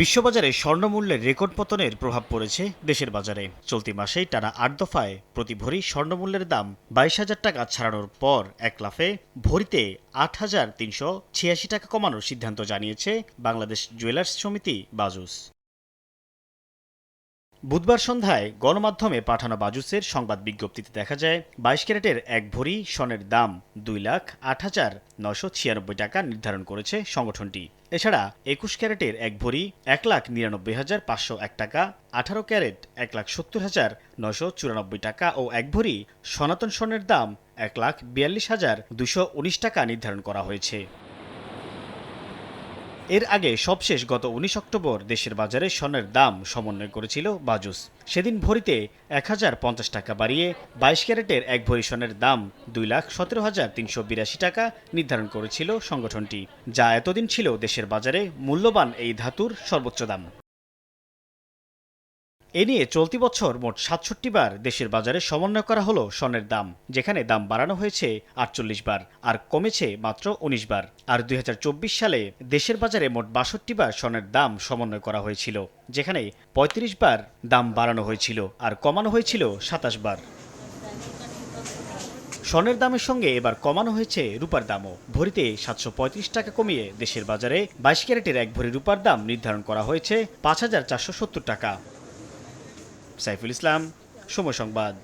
বিশ্ববাজারে স্বর্ণমূল্যের record পতনের প্রভাব পড়েছে দেশের বাজারে। চলতি মাসেই টানা আট দফায় প্রতি ভরি স্বর্ণমূল্যের দাম বাইশ হাজার টাকা ছাড়ানোর পর এক লাফে ভরিতে আট হাজার তিনশো ছিয়াশি টাকা কমানোর সিদ্ধান্ত জানিয়েছে বাংলাদেশ জুয়েলার্স সমিতি বাজুস। বুধবার সন্ধ্যায় গণমাধ্যমে পাঠানো বাজুসের সংবাদ বিজ্ঞপ্তিতে দেখা যায়, বাইশ ক্যারেটের এক ভরি স্বর্ণের দাম দুই লাখ আট হাজার নশো ছিয়ানব্বই টাকা নির্ধারণ করেছে সংগঠনটি। এছাড়া একুশ ক্যারেটের এক ভরি এক লাখ নিরানব্বই হাজার পাঁচশো এক টাকা, আঠারো ক্যারেট এক লাখ সত্তর হাজার নশো চুরানব্বই টাকা ও এক ভরি সনাতন স্বর্ণের দাম এক লাখ বিয়াল্লিশ হাজার দুশো উনিশ টাকা নির্ধারণ করা হয়েছে। এর আগে সবশেষ গত উনিশ অক্টোবর দেশের বাজারে স্বর্ণের দাম সমন্বয় করেছিল বাজুস। সেদিন ভরিতে এক হাজার পঞ্চাশ টাকা বাড়িয়ে বাইশ ক্যারেটের এক ভরি স্বর্ণের দাম দুই লাখ সতেরো হাজার তিনশো বিরাশি টাকা নির্ধারণ করেছিল সংগঠনটি, যা এতদিন ছিল দেশের বাজারে মূল্যবান এই ধাতুর সর্বোচ্চ দাম। এ নিয়ে চলতি বছর মোট সাতষট্টি বার দেশের বাজারে সমন্বয় করা হলো স্বর্ণের দাম, যেখানে দাম বাড়ানো হয়েছে আটচল্লিশ বার আর কমেছে মাত্র উনিশ বার। আর দুই হাজার চব্বিশ সালে দেশের বাজারে মোট বাষট্টি বার স্বর্ণের দাম সমন্বয় করা হয়েছিল, যেখানে ৩৫ বার দাম বাড়ানো হয়েছিল আর কমানো হয়েছিল সাতাশ বার। স্বর্ণের দামের সঙ্গে এবার কমানো হয়েছে রূপার দামও, ভরিতে সাতশো পঁয়ত্রিশ টাকা কমিয়ে দেশের বাজারে বাইশ ক্যারেটের এক ভরি রূপার দাম নির্ধারণ করা হয়েছে পাঁচ হাজার চারশো সত্তর টাকা। সাইফুল ইসলাম সময় সংবাদ।